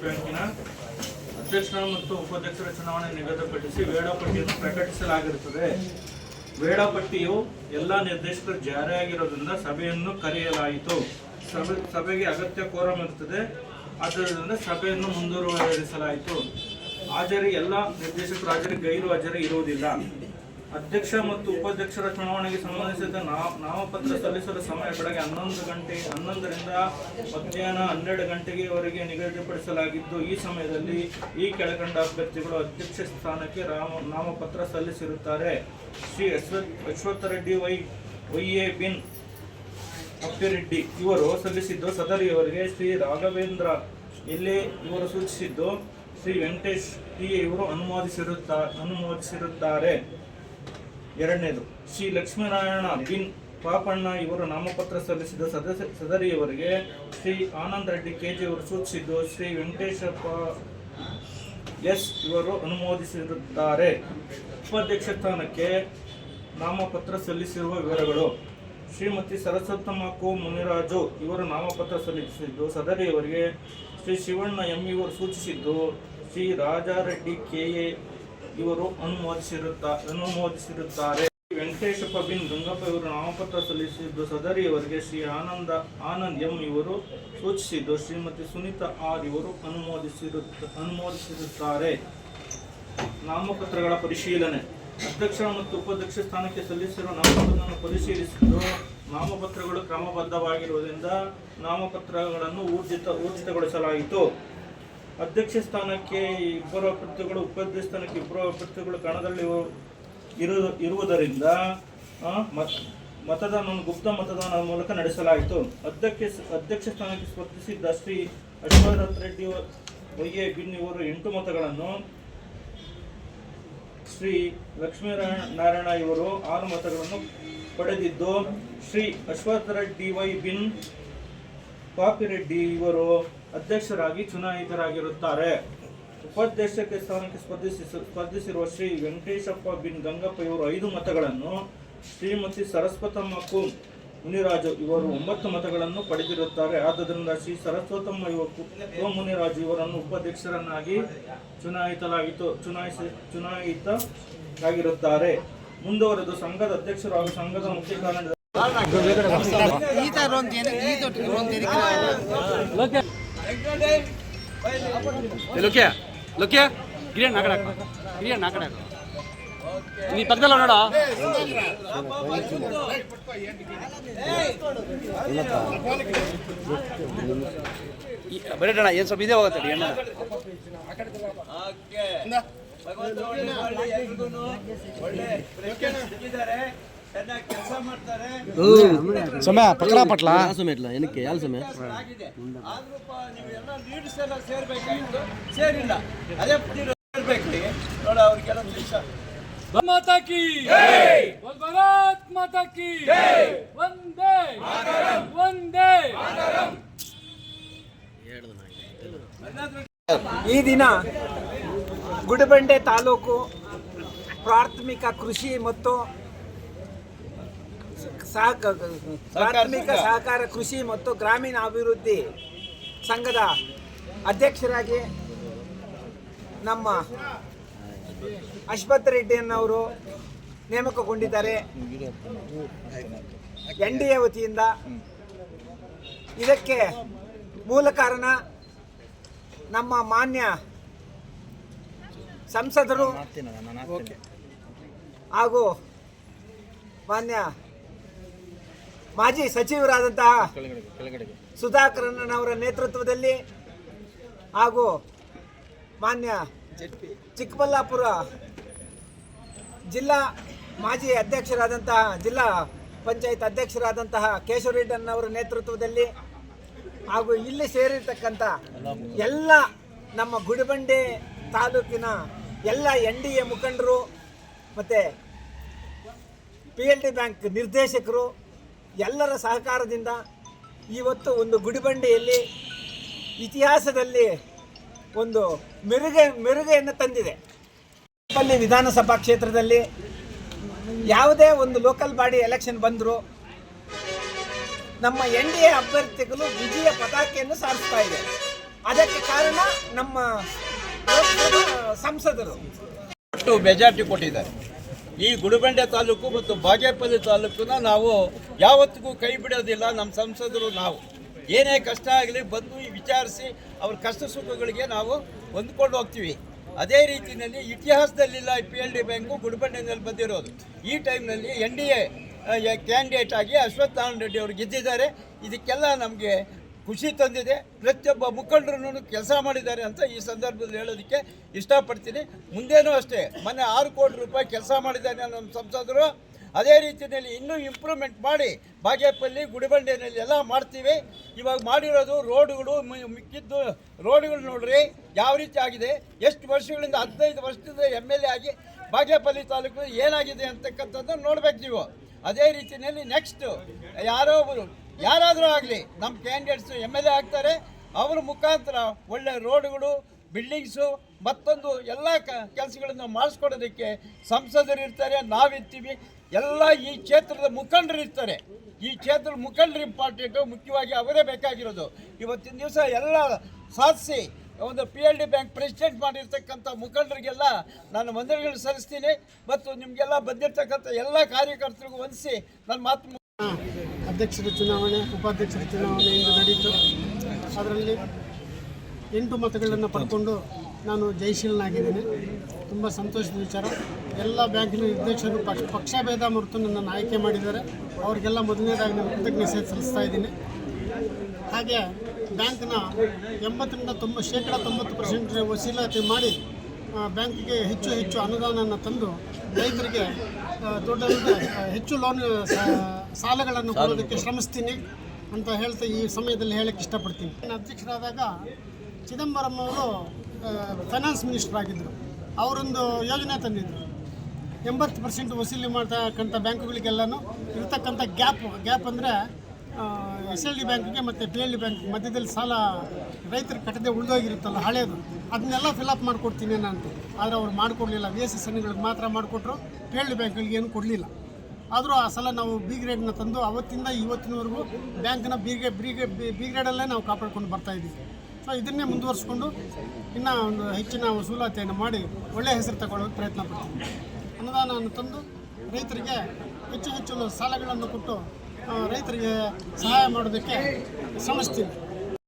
ಬ್ಯಾಂಕಿನ ಅಧ್ಯಕ್ಷರ ಮತ್ತು ಉಪಾಧ್ಯಕ್ಷರ ಚುನಾವಣೆ ನಿಗದಿಪಡಿಸಿ ವೇಳಾಪಟ್ಟಿಯನ್ನು ಪ್ರಕಟಿಸಲಾಗಿರುತ್ತದೆ. ವೇಳಾಪಟ್ಟಿಯು ಎಲ್ಲ ನಿರ್ದೇಶಕರು ಜಾರಿಯಾಗಿರೋದ್ರಿಂದ ಸಭೆಯನ್ನು ಕರೆಯಲಾಯಿತು. ಸಭೆ, ಸಭೆಗೆ ಅಗತ್ಯ ಕೋರಂ ಇರುತ್ತದೆ. ಆದ್ದರಿಂದ ಸಭೆಯನ್ನು ಮುಂದುವರಿಸಲಾಯಿತು. ಹಾಜರಿ, ಎಲ್ಲ ನಿರ್ದೇಶಕರು ಹಾಜರಿ, ಗೈರು ಹಾಜರಿ ಇರುವುದಿಲ್ಲ. ಅಧ್ಯಕ್ಷ ಮತ್ತು ಉಪಾಧ್ಯಕ್ಷರ ಚುನಾವಣೆಗೆ ಸಂಬಂಧಿಸಿದ ನಾಮಪತ್ರ ಸಲ್ಲಿಸಲು ಸಮಯ ಬೆಳಗ್ಗೆ ಹನ್ನೊಂದು ಗಂಟೆ, ಹನ್ನೊಂದರಿಂದ ಮಧ್ಯಾಹ್ನ ಹನ್ನೆರಡು ಗಂಟೆಗೆವರೆಗೆ ನಿಗದಿಪಡಿಸಲಾಗಿದ್ದು, ಈ ಸಮಯದಲ್ಲಿ ಈ ಕೆಳಕಂಡ ಅಭ್ಯರ್ಥಿಗಳು ಅಧ್ಯಕ್ಷ ಸ್ಥಾನಕ್ಕೆ ರಾಮ, ನಾಮಪತ್ರ ಸಲ್ಲಿಸಿರುತ್ತಾರೆ. Shri Ashwath Reddy Y Y A bin Appireddy ಇವರು ಸಲ್ಲಿಸಿದ್ದು ಸದರಿಯವರಿಗೆ ಶ್ರೀ ರಾಘವೇಂದ್ರ ಇಲ್ಲಿ ಇವರು ಸೂಚಿಸಿದ್ದು, ಶ್ರೀ ವೆಂಕಟೇಶ್ ಟಿ ಇವರು ಅನುಮೋದಿಸಿರುತ್ತಾ, ಅನುಮೋದಿಸಿರುತ್ತಾರೆ. ಎರಡನೇದು, ಶ್ರೀ ಲಕ್ಷ್ಮೀನಾರಾಯಣ ಬಿನ್ ಪಾಪಣ್ಣ ಇವರು ನಾಮಪತ್ರ ಸಲ್ಲಿಸಿದ ಸದಸ್ಯ, ಸದರಿಯವರಿಗೆ ಶ್ರೀ ಆನಂದ್ ರೆಡ್ಡಿ ಕೆಜಿ ಅವರು ಸೂಚಿಸಿದ್ದು, ಶ್ರೀ ವೆಂಕಟೇಶಪ್ಪ ಎಸ್ ಇವರು ಅನುಮೋದಿಸಿರುತ್ತಾರೆ. ಉಪಾಧ್ಯಕ್ಷ ಸ್ಥಾನಕ್ಕೆ ನಾಮಪತ್ರ ಸಲ್ಲಿಸಿರುವ ವಿವರಗಳು, ಶ್ರೀಮತಿ ಸರಸ್ವತಮ್ಮ ಕು ಮುನಿರಾಜು ಇವರು ನಾಮಪತ್ರ ಸಲ್ಲಿಸಿದ್ದು, ಸದರಿಯವರಿಗೆ ಶ್ರೀ ಶಿವಣ್ಣ ಎಂ ಇವರು ಸೂಚಿಸಿದ್ದು, ಶ್ರೀ ರಾಜಾರೆಡ್ಡಿ ಕೆ ಎ ಇವರು ಅನುಮೋದಿಸಿರುತ್ತಾ ಅನುಮೋದಿಸಿರುತ್ತಾರೆ. ವೆಂಕಟೇಶಪ್ಪ ಬಿನ್ ಗಂಗಪ್ಪ ಇವರು ನಾಮಪತ್ರ ಸಲ್ಲಿಸಿದ್ದು ಸದರಿಯವರಿಗೆ ಶ್ರೀ ಆನಂದ ಆನಂದ್ ಎಂ ಇವರು ಸೂಚಿಸಿದ್ದು. ಶ್ರೀಮತಿ ಸುನೀತಾ ಆರ್ ಇವರು ಅನುಮೋದಿಸಿರುತ್ತ ಅನುಮೋದಿಸಿರುತ್ತಾರೆ. ನಾಮಪತ್ರಗಳ ಪರಿಶೀಲನೆ. ಅಧ್ಯಕ್ಷ ಮತ್ತು ಉಪಾಧ್ಯಕ್ಷ ಸ್ಥಾನಕ್ಕೆ ಸಲ್ಲಿಸಿರುವ ನಾಮಪತ್ರಗಳನ್ನು ಪರಿಶೀಲಿಸಿದ್ದು ನಾಮಪತ್ರಗಳು ಕ್ರಮಬದ್ಧವಾಗಿರುವುದರಿಂದ ನಾಮಪತ್ರಗಳನ್ನು ಊರ್ಜಿತ ಊರ್ಜಿತಗೊಳಿಸಲಾಯಿತು. ಅಧ್ಯಕ್ಷ ಸ್ಥಾನಕ್ಕೆ ಇಬ್ಬರು ಅಭ್ಯರ್ಥಿಗಳು, ಉಪಾಧ್ಯಕ್ಷ ಸ್ಥಾನಕ್ಕೆ ಇಬ್ಬರು ಅಭ್ಯರ್ಥಿಗಳು ಕಣದಲ್ಲಿ ಇರು ಇರುವುದರಿಂದ ಮತದಾನವನ್ನು ಗುಪ್ತ ಮತದಾನದ ಮೂಲಕ ನಡೆಸಲಾಯಿತು. ಅಧ್ಯಕ್ಷ ಅಧ್ಯಕ್ಷ ಸ್ಥಾನಕ್ಕೆ ಸ್ಪರ್ಧಿಸಿದ್ದ ಶ್ರೀ ಅಶ್ವಥ್ ರೆಡ್ಡಿ ವೈ ಬಿನ್ ಇವರು ಎಂಟು ಮತಗಳನ್ನು, ಶ್ರೀ ಲಕ್ಷ್ಮೀನಾರಾಯಣ ನಾರಾಯಣ ಇವರು ಆರು ಮತಗಳನ್ನು ಪಡೆದಿದ್ದು, ಶ್ರೀ ಅಶ್ವಥ್ ರೆಡ್ಡಿ ವೈ ಬಿನ್ ಪಾಪಿರೆಡ್ಡಿ ಇವರು ಅಧ್ಯಕ್ಷರಾಗಿ ಚುನಾಯಿತರಾಗಿರುತ್ತಾರೆ. ಉಪಾಧ್ಯಕ್ಷಕ್ಕೆ ಸ್ಥಾನಕ್ಕೆ ಸ್ಪರ್ಧಿಸಿ ಸ್ಪರ್ಧಿಸಿರುವ ಶ್ರೀ ವೆಂಕಟೇಶಪ್ಪ ಬಿನ್ ಗಂಗಪ್ಪ ಇವರು ಐದು ಮತಗಳನ್ನು ಶ್ರೀಮತಿ ಸರಸ್ವತಮ್ಮ ಕುಂ ಮುನಿರಾಜು ಇವರು ಒಂಬತ್ತು ಮತಗಳನ್ನು ಪಡೆದಿರುತ್ತಾರೆ. ಆದ್ದರಿಂದ ಶ್ರೀ ಸರಸ್ವತಮ್ಮ ಇವರು ಕು- ಮುನಿರಾಜು ಇವರನ್ನು ಉಪಾಧ್ಯಕ್ಷರನ್ನಾಗಿ ಚುನಾಯಿತಲಾಗಿತ್ತು ಚುನಾಯಿಸಿ ಚುನಾಯಿತರಾಗಿರುತ್ತಾರೆ. ಮುಂದುವರೆದು ಸಂಘದ ಅಧ್ಯಕ್ಷರು ಹಾಗೂ ಸಂಘದ ಮುಖ್ಯ ಕಾರ್ಯದರ್ಶಿ ಲುಕ್ ಲುಕ್ ಗಿರಿಯಣ್ಣ ಆ ಕಡೆ ಹಾಕೋ ಗಿರಿಯಣ್ಣ ಆ ಕಡೆ ಹಾಕೋ ನೀ ಪಕ್ಕದಲ್ಲ ನೋಡ. ಬರೀಟಣ್ಣ ಏನು ಸ್ವಲ್ಪ ಇದೇ ಹೋಗುತ್ತೆ ಅಣ್ಣ. ಭಗವಂತ ಒಳ್ಳೆ ಒಳ್ಳೆ ಸಮಯ ಪಕಡ ಪಟ್ಲ. ಸಮಯ ಇಟ್ಲ ಏನಕ್ಕೆ? ಯಾವ ಸಮಯ? ಸೇರಿಲ್ಲ ಈ ದಿನ ಗುಡಬಂಡೆ ತಾಲೂಕು ಪ್ರಾಥಮಿಕ ಕೃಷಿ ಮತ್ತು ಸಹಕ ಪ್ರಾಥಮಿಕ ಸಹಕಾರ ಕೃಷಿ ಮತ್ತು ಗ್ರಾಮೀಣ ಅಭಿವೃದ್ಧಿ ಸಂಘದ ಅಧ್ಯಕ್ಷರಾಗಿ ನಮ್ಮ ಅಶ್ವಥ್ ರೆಡ್ಡಿಯನ್ನವರು ನೇಮಕಗೊಂಡಿದ್ದಾರೆ. ಎನ್ ಡಿ ಎ ವತಿಯಿಂದ. ಇದಕ್ಕೆ ಮೂಲ ಕಾರಣ ನಮ್ಮ ಮಾನ್ಯ ಸಂಸದರು ಹಾಗೂ ಮಾನ್ಯ ಮಾಜಿ ಸಚಿವರಾದಂತಹ ಸುಧಾಕರಣ್ಣನವರ ನೇತೃತ್ವದಲ್ಲಿ ಹಾಗೂ ಮಾನ್ಯ ಚಿಕ್ಕಬಳ್ಳಾಪುರ ಜಿಲ್ಲಾ ಮಾಜಿ ಅಧ್ಯಕ್ಷರಾದಂತಹ ಜಿಲ್ಲಾ ಪಂಚಾಯತ್ ಅಧ್ಯಕ್ಷರಾದಂತಹ ಕೇಶವರೆಡ್ಡನ್ನವರ ನೇತೃತ್ವದಲ್ಲಿ ಹಾಗೂ ಇಲ್ಲಿ ಸೇರಿರ್ತಕ್ಕಂಥ ಎಲ್ಲ ನಮ್ಮ ಗುಡಿಬಂಡೆ ತಾಲೂಕಿನ ಎಲ್ಲ ಎನ್ ಡಿ ಎ ಮುಖಂಡರು ಮತ್ತು ಪಿ ಎಲ್ ಡಿ ಬ್ಯಾಂಕ್ ನಿರ್ದೇಶಕರು ಎಲ್ಲರ ಸಹಕಾರದಿಂದ ಇವತ್ತು ಒಂದು ಗುಡಿಬಂಡೆಯಲ್ಲಿ ಇತಿಹಾಸದಲ್ಲಿ ಒಂದು ಮೆರುಗೆ, ಮೆರುಗೆಯನ್ನು ತಂದಿದೆ. ಅಲ್ಲಿ ವಿಧಾನಸಭಾ ಕ್ಷೇತ್ರದಲ್ಲಿ ಯಾವುದೇ ಒಂದು ಲೋಕಲ್ ಬಾಡಿ ಎಲೆಕ್ಷನ್ ಬಂದರೂ ನಮ್ಮ ಎನ್ ಡಿ ಎ ಅಭ್ಯರ್ಥಿಗಳು ವಿಜಯ ಪತಾಕೆಯನ್ನು ಸಾರಿಸ್ತಾ ಇದೆ. ಅದಕ್ಕೆ ಕಾರಣ ನಮ್ಮ ಸಂಸದರು. ಒಟ್ಟು ಕೊಟ್ಟಿದ್ದಾರೆ. ಈ ಗುಡಿಬಂಡೆ ತಾಲೂಕು ಮತ್ತು ಬಾಗೇಪಲ್ಲಿ ತಾಲೂಕನ್ನ ನಾವು ಯಾವತ್ತಿಗೂ ಕೈ ಬಿಡೋದಿಲ್ಲ. ನಮ್ಮ ಸಂಸದರು ನಾವು. ಏನೇ ಕಷ್ಟ ಆಗಲಿ ಬಂದು ವಿಚಾರಿಸಿ ಅವ್ರ ಕಷ್ಟ ಸುಖಗಳಿಗೆ ನಾವು ಹೊಂದ್ಕೊಂಡು ಹೋಗ್ತೀವಿ. ಅದೇ ರೀತಿಯಲ್ಲಿ ಇತಿಹಾಸದಲ್ಲಿಲ್ಲ ಪಿ ಎಲ್ ಡಿ ಬ್ಯಾಂಕು ಗುಡಿಬಂಡೆನಲ್ಲಿ ಬಂದಿರೋದು. ಈ ಟೈಮ್ನಲ್ಲಿ ಎನ್ ಡಿ ಎ, ಕ್ಯಾಂಡಿಡೇಟ್ ಆಗಿ ಅಶ್ವತ್ಥ ನಾರಾಯಣ ರೆಡ್ಡಿ ಅವರು ಗೆದ್ದಿದ್ದಾರೆ. ಇದಕ್ಕೆಲ್ಲ ನಮಗೆ ಖುಷಿ ತಂದಿದೆ. ಪ್ರತಿಯೊಬ್ಬ ಮುಖಂಡರು ಕೆಲಸ ಮಾಡಿದ್ದಾರೆ ಅಂತ ಈ ಸಂದರ್ಭದಲ್ಲಿ ಹೇಳೋದಕ್ಕೆ ಇಷ್ಟಪಡ್ತೀನಿ. ಮುಂದೇನೂ ಅಷ್ಟೇ, ಮೊನ್ನೆ ಆರು ಕೋಟಿ ರೂಪಾಯಿ ಕೆಲಸ ಮಾಡಿದ್ದಾರೆ ನಮ್ಮ ಸಂಸದರು ಅದೇ ರೀತಿಯಲ್ಲಿ ಇನ್ನೂ ಇಂಪ್ರೂವ್ಮೆಂಟ್ ಮಾಡಿ ಬಾಗೇಪಲ್ಲಿ, ಗುಡಿಬಂಡೆಯಲ್ಲಿ ಎಲ್ಲ ಮಾಡ್ತೀವಿ. ಇವಾಗ ಮಾಡಿರೋದು ರೋಡುಗಳು ಮಿಕ್ಕಿದ್ದು ರೋಡುಗಳು ನೋಡ್ರಿ, ಯಾವ ರೀತಿ ಆಗಿದೆ. ಎಷ್ಟು ವರ್ಷಗಳಿಂದ ಹದಿನೈದು ವರ್ಷದಿಂದ ಎಂ ಎಲ್ ಎ ಆಗಿ ಬಾಗೇಪಲ್ಲಿ ತಾಲೂಕು ಏನಾಗಿದೆ ಅಂತಕ್ಕಂಥದ್ದನ್ನು ನೋಡ್ಬೇಕು ನೀವು. ಅದೇ ರೀತಿಯಲ್ಲಿ ನೆಕ್ಸ್ಟ್ ಯಾರೋ ಒಬ್ಬರು ಯಾರಾದರೂ ಆಗಲಿ ನಮ್ಮ ಕ್ಯಾಂಡಿಡೇಟ್ಸು ಎಂ ಎಲ್ ಎ ಆಗ್ತಾರೆ, ಅವ್ರ ಮುಖಾಂತರ ಒಳ್ಳೆ ರೋಡ್ಗಳು ಬಿಲ್ಡಿಂಗ್ಸು ಮತ್ತೊಂದು ಎಲ್ಲ ಕೆಲಸಗಳನ್ನು ಮಾಡಿಸ್ಕೊಡೋದಕ್ಕೆ ಸಂಸದರು ಇರ್ತಾರೆ, ನಾವಿರ್ತೀವಿ. ಎಲ್ಲ ಈ ಕ್ಷೇತ್ರದ ಮುಖಂಡರು ಇರ್ತಾರೆ. ಈ ಕ್ಷೇತ್ರದ ಮುಖಂಡರು ಇಂಪಾರ್ಟೆಂಟು ಮುಖ್ಯವಾಗಿ ಅವರೇ ಬೇಕಾಗಿರೋದು. ಇವತ್ತಿನ ದಿವಸ ಎಲ್ಲ ಸಾಧಿಸಿ, ಒಂದು P L D bank president ಮಾಡಿರ್ತಕ್ಕಂಥ ಮುಖಂಡರಿಗೆಲ್ಲ ನಾನು ವಂದನೆಗಳು ಸಲ್ಲಿಸ್ತೀನಿ. ಮತ್ತು ನಿಮಗೆಲ್ಲ ಬಂದಿರತಕ್ಕಂಥ ಎಲ್ಲ ಕಾರ್ಯಕರ್ತರಿಗೂ ವಂದಿಸಿ ನನ್ನ ಮಾತು. ಅಧ್ಯಕ್ಷರ ಚುನಾವಣೆ, ಉಪಾಧ್ಯಕ್ಷರ ಚುನಾವಣೆ ಇಂದು ನಡೆಯಿತು ಅದರಲ್ಲಿ ಎಂಟು ಮತಗಳನ್ನು ಪಡ್ಕೊಂಡು ನಾನು ಜಯಶೀಲನಾಗಿದ್ದೇನೆ. ತುಂಬ ಸಂತೋಷದ ವಿಚಾರ. ಎಲ್ಲ ಬ್ಯಾಂಕಿನ ನಿರ್ದೇಶಕರು ಪಕ್ಷ, ಪಕ್ಷಭೇದ ಮರೆತು ನನ್ನನ್ನು ಆಯ್ಕೆ ಮಾಡಿದ್ದಾರೆ. ಅವರಿಗೆಲ್ಲ ಮೊದಲನೇದಾಗಿ ನಾನು ಕೃತಜ್ಞತೆ ಸಲ್ಲಿಸ್ತಾ ಇದ್ದೀನಿ. ಹಾಗೆ ಬ್ಯಾಂಕ್ನ ಎಂಬತ್ತರಿಂದ ತೊಂಬ ಶೇಕಡ ತೊಂಬತ್ತು ಪರ್ಸೆಂಟ್ ವಸೀಲಾತಿ ಮಾಡಿ ಬ್ಯಾಂಕಿಗೆ ಹೆಚ್ಚು ಹೆಚ್ಚು ಅನುದಾನವನ್ನು ತಂದು ರೈತರಿಗೆ ದೊಡ್ಡ ಹೆಚ್ಚು ಲೋನ್ ಸಾಲಗಳನ್ನು ಕೊಡೋದಕ್ಕೆ ಶ್ರಮಿಸ್ತೀನಿ ಅಂತ ಹೇಳ್ತಾ ಈ ಸಮಯದಲ್ಲಿ ಹೇಳಕ್ಕೆ ಇಷ್ಟಪಡ್ತೀನಿ. ನಾನು ಅಧ್ಯಕ್ಷರಾದಾಗ ಚಿದಂಬರಂ ಅವರು ಫೈನಾನ್ಸ್ ಮಿನಿಸ್ಟರ್ ಆಗಿದ್ದರು. ಅವರೊಂದು ಯೋಜನೆ ತಂದಿದ್ದರು ಎಂಬತ್ತು ಪರ್ಸೆಂಟ್ ವಸೂಲಿ ಮಾಡ್ತಕ್ಕಂಥ ಬ್ಯಾಂಕುಗಳಿಗೆಲ್ಲನೂ ಇರತಕ್ಕಂಥ ಗ್ಯಾಪ್ ಗ್ಯಾಪ್ ಅಂದರೆ ಎಸ್ ಎಲ್ ಡಿ ಬ್ಯಾಂಕಿಗೆ ಮತ್ತು ಪಿ ಎಲ್ ಡಿ ಬ್ಯಾಂಕ್ ಮಧ್ಯದಲ್ಲಿ ಸಾಲ ರೈತರು ಕಟ್ಟದೆ ಉಳಿದೋಗಿರುತ್ತಲ್ಲ ಹಳೆಯದು ಅದನ್ನೆಲ್ಲ ಫಿಲಪ್ ಮಾಡಿಕೊಡ್ತೀನಿ ನಾನು ಆದರೆ ಅವ್ರು ಮಾಡಿಕೊಡ್ಲಿಲ್ಲ. ವಿ ಎಸ್ ಎಸ್ ಎನ್ಗಳಿಗೆ ಮಾತ್ರ ಮಾಡಿಕೊಟ್ರು. ಪಿ ಎಲ್ ಡಿ ಬ್ಯಾಂಕ್ಗಳಿಗೆ ಏನು ಕೊಡಲಿಲ್ಲ. ಆದರೂ ಆ ಸಲ ನಾವು ಬಿ ಗ್ರೇಡ್ನ ತಂದು ಅವತ್ತಿಂದ ಇವತ್ತಿನವರೆಗೂ ಬ್ಯಾಂಕ್ನ B grade B grade B ಗ್ರೇಡಲ್ಲೇ ನಾವು ಕಾಪಾಡ್ಕೊಂಡು ಬರ್ತಾ ಇದ್ದೀವಿ ಸೊ ಇದನ್ನೇ ಮುಂದುವರಿಸ್ಕೊಂಡು ಇನ್ನೂ ಒಂದು ಹೆಚ್ಚಿನ ವಸೂಲಾತಿಯನ್ನು ಮಾಡಿ ಒಳ್ಳೆಯ ಹೆಸರು ತಗೊಳ್ಳೋಕೆ ಪ್ರಯತ್ನ ಪಡ್ತೀವಿ. ಅನುದಾನವನ್ನು ತಂದು ರೈತರಿಗೆ ಹೆಚ್ಚು ಹೆಚ್ಚು ಸಾಲಗಳನ್ನು ಕೊಟ್ಟು ರೈತರಿಗೆ ಸಹಾಯ ಮಾಡೋದಕ್ಕೆ ಶ್ರಮಿಸ್ತೀನಿ